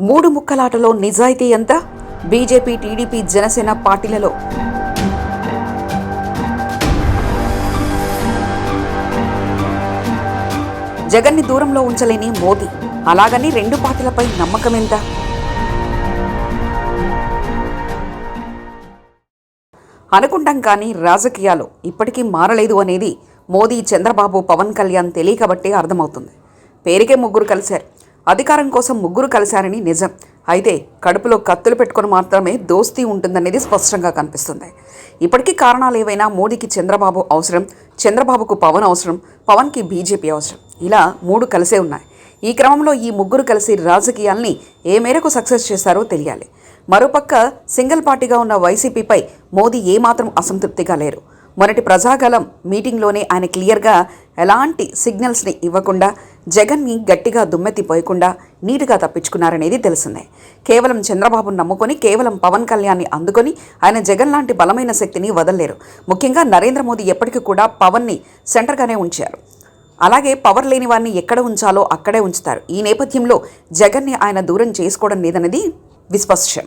మూడు ముక్కలాటలో నిజాయితీ ఎంత? బీజేపీ టీడీపీ జనసేన పార్టీలలో. జగన్ని దూరంలో ఉంచలేని మోదీ. అలాగని రెండు పార్టీలపై నమ్మకం ఎంత అనుకుంటాం కానీ రాజకీయాలు ఇప్పటికీ మారలేదు అనేది మోదీ చంద్రబాబు పవన్ కళ్యాణ్ తెలియకబట్టే అర్థమవుతుంది. పేరుకే ముగ్గురు కలిశారు. అధికారం కోసం ముగ్గురు కలిశారని నిజం. అయితే కడుపులో కత్తులు పెట్టుకొని మాత్రమే దోస్తీ ఉంటుందనేది స్పష్టంగా కనిపిస్తుంది. ఇప్పటికీ కారణాలు ఏవైనా మోడీకి చంద్రబాబు అవసరం చంద్రబాబుకు పవన్ అవసరం పవన్కి బీజేపీ అవసరం. ఇలా మూడు కలిసే ఉన్నాయి. ఈ క్రమంలో ఈ ముగ్గురు కలిసి రాజకీయాల్ని ఏ మేరకు సక్సెస్ చేశారో తెలియాలి. మరోపక్క సింగిల్ పార్టీగా ఉన్న వైసీపీపై మోదీ ఏమాత్రం అసంతృప్తిగా లేరు. మొన్నటి ప్రజాగలం మీటింగ్లోనే ఆయన క్లియర్గా ఎలాంటి సిగ్నల్స్ని ఇవ్వకుండా జగన్ని గట్టిగా దుమ్మెత్తిపోయకుండా నీటుగా తప్పించుకున్నారనేది తెలిసిందే. కేవలం చంద్రబాబును నమ్ముకొని కేవలం పవన్ కళ్యాణ్ని అందుకొని ఆయన జగన్ లాంటి బలమైన శక్తిని వదలలేరు. ముఖ్యంగా నరేంద్ర మోదీ ఎప్పటికీ కూడా పవన్ని సెంటర్గానే ఉంచారు. అలాగే పవర్ లేని వారిని ఎక్కడ ఉంచాలో అక్కడే ఉంచుతారు. ఈ నేపథ్యంలో జగన్ని ఆయన దూరం చేసుకోవడం లేదన్నది విస్పష్టం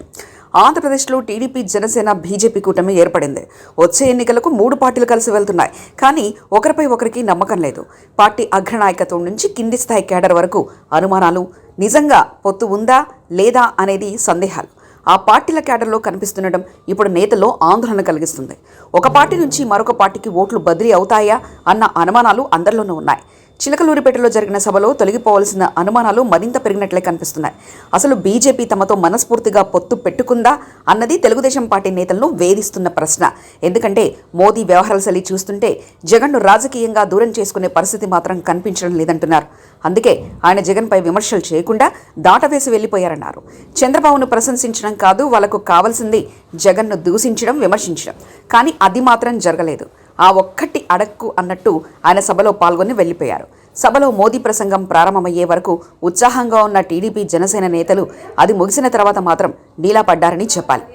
ఆంధ్రప్రదేశ్లో టీడీపీ జనసేన బీజేపీ కూటమి ఏర్పడింది. వచ్చే ఎన్నికలకు మూడు పార్టీలు కలిసి వెళ్తున్నాయి. కానీ ఒకరిపై ఒకరికి నమ్మకం లేదు. పార్టీ అగ్రనాయకత్వం నుంచి కింది స్థాయి కేడర్ వరకు అనుమానాలు నిజంగా పొత్తు ఉందా లేదా అనేది సందేహాలు. ఆ పార్టీల కేడర్లో కనిపిస్తుండడం ఇప్పుడు నేతల్లో ఆందోళన కలిగిస్తుంది. ఒక పార్టీ నుంచి మరొక పార్టీకి ఓట్లు బదిలీ అవుతాయా అన్న అనుమానాలు అందరిలోనూ ఉన్నాయి. చిలకలూరిపేటలో జరిగిన సభలో తొలగిపోవాల్సిన అనుమానాలు మరింత పెరిగినట్లే కనిపిస్తున్నాయి. అసలు బీజేపీ తమతో మనస్ఫూర్తిగా పొత్తు పెట్టుకుందా అన్నది తెలుగుదేశం పార్టీ నేతలను వేధిస్తున్న ప్రశ్న. ఎందుకంటే మోదీ వ్యవహారాల శైలి చూస్తుంటే జగన్ను రాజకీయంగా దూరం చేసుకునే పరిస్థితి మాత్రం కనిపించడం లేదంటున్నారు. అందుకే ఆయన జగన్పై విమర్శలు చేయకుండా దాటవేసి వెళ్ళిపోయారన్నారు. చంద్రబాబును ప్రశంసించడం కాదు వాళ్ళకు కావాల్సింది జగన్ను దూషించడం విమర్శించడం. కానీ అది మాత్రం జరగలేదు. ఆ ఒక్కటి అడక్కు అన్నట్టు ఆయన సభలో పాల్గొని వెళ్ళిపోయారు. సభలో మోదీ ప్రసంగం ప్రారంభమయ్యే వరకు ఉత్సాహంగా ఉన్న టీడీపీ జనసేన నేతలు అది ముగిసిన తర్వాత మాత్రం నీలాపడ్డారని చెప్పాలి.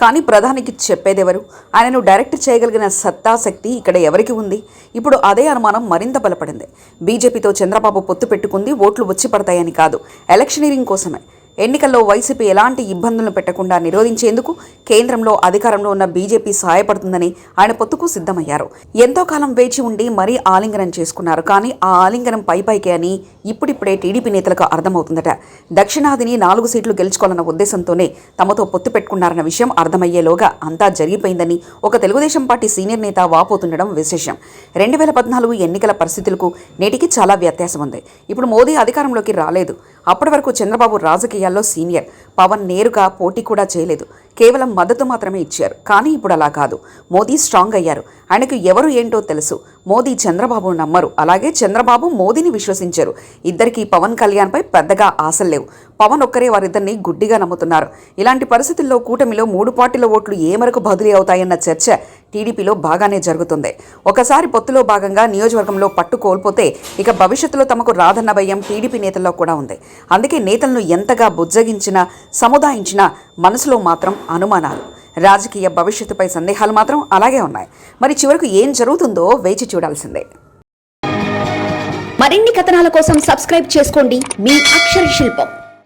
కానీ ప్రధానికి చెప్పేదెవరు? ఆయనను డైరెక్ట్ చేయగలిగిన సత్తా శక్తి ఇక్కడ ఎవరికి ఉంది? ఇప్పుడు అదే అనుమానం మరింత బలపడింది. బీజేపీతో చంద్రబాబు పొత్తు పెట్టుకుంది ఓట్లు వచ్చి పడతాయని కాదు. ఎలక్షనీరింగ్ కోసమే. ఎన్నికల్లో వైసీపీ ఎలాంటి ఇబ్బందులను పెట్టకుండా నిరోధించేందుకు కేంద్రంలో అధికారంలో ఉన్న బీజేపీ సహాయపడుతుందని ఆయన పొత్తుకు సిద్ధమయ్యారు. ఎంతో కాలం వేచి ఉండి మరీ ఆలింగనం చేసుకున్నారు. కానీ ఆ ఆలింగనం పై పైకే అని ఇప్పుడిప్పుడే టీడీపీ నేతలకు అర్థమవుతుందట. దక్షిణాదిని నాలుగు సీట్లు గెలుచుకోవాలన్న ఉద్దేశంతోనే తమతో పొత్తు పెట్టుకున్నారన్న విషయం అర్థమయ్యేలోగా అంతా జరిగిపోయిందని ఒక తెలుగుదేశం పార్టీ సీనియర్ నేత వాపోతుండడం విశేషం. రెండు వేల పద్నాలుగు ఎన్నికల పరిస్థితులకు నేటికి చాలా వ్యత్యాసం ఉంది ఇప్పుడు మోదీ అధికారంలోకి రాలేదు. అప్పటి వరకు చంద్రబాబు రాజకీయాల్లో సీనియర్. పవన్ నేరుగా పోటీ కూడా చేయలేదు. కేవలం మద్దతు మాత్రమే ఇచ్చారు. కానీ ఇప్పుడు అలా కాదు. మోదీ స్ట్రాంగ్ అయ్యారు. ఆయనకు ఎవరు ఏంటో తెలుసు. మోదీ చంద్రబాబును నమ్మరు. అలాగే చంద్రబాబు మోదీని విశ్వసించారు. ఇద్దరికి పవన్ కళ్యాణ్పై పెద్దగా ఆశలు లేవు. పవన్ ఒక్కరే వారిద్దరిని గుడ్డిగా నమ్ముతున్నారు. ఇలాంటి పరిస్థితుల్లో కూటమిలో మూడు పార్టీల ఓట్లు ఏ మేరకు బదిలీ అవుతాయన్న చర్చ టీడీపీలో బాగానే జరుగుతుంది. ఒకసారి పొత్తులో భాగంగా నియోజకవర్గంలో పట్టు కోల్పోతే ఇక భవిష్యత్తులో తమకు రాధన్న భయం టీడీపీ నేతల్లో కూడా ఉంది. అందుకే నేతలను ఎంతగా బుజ్జగించినా సముదాయించినా మనసులో మాత్రం అనుమానాలు. రాజకీయ భవిష్యత్తుపై సందేహాలు మాత్రం అలాగే ఉన్నాయి. మరి చివరకు ఏం జరుగుతుందో వేచి చూడాల్సిందే. మరిన్ని కథనాల కోసం సబ్స్క్రైబ్ చేసుకోండి. మీ అక్షర శిల్పం.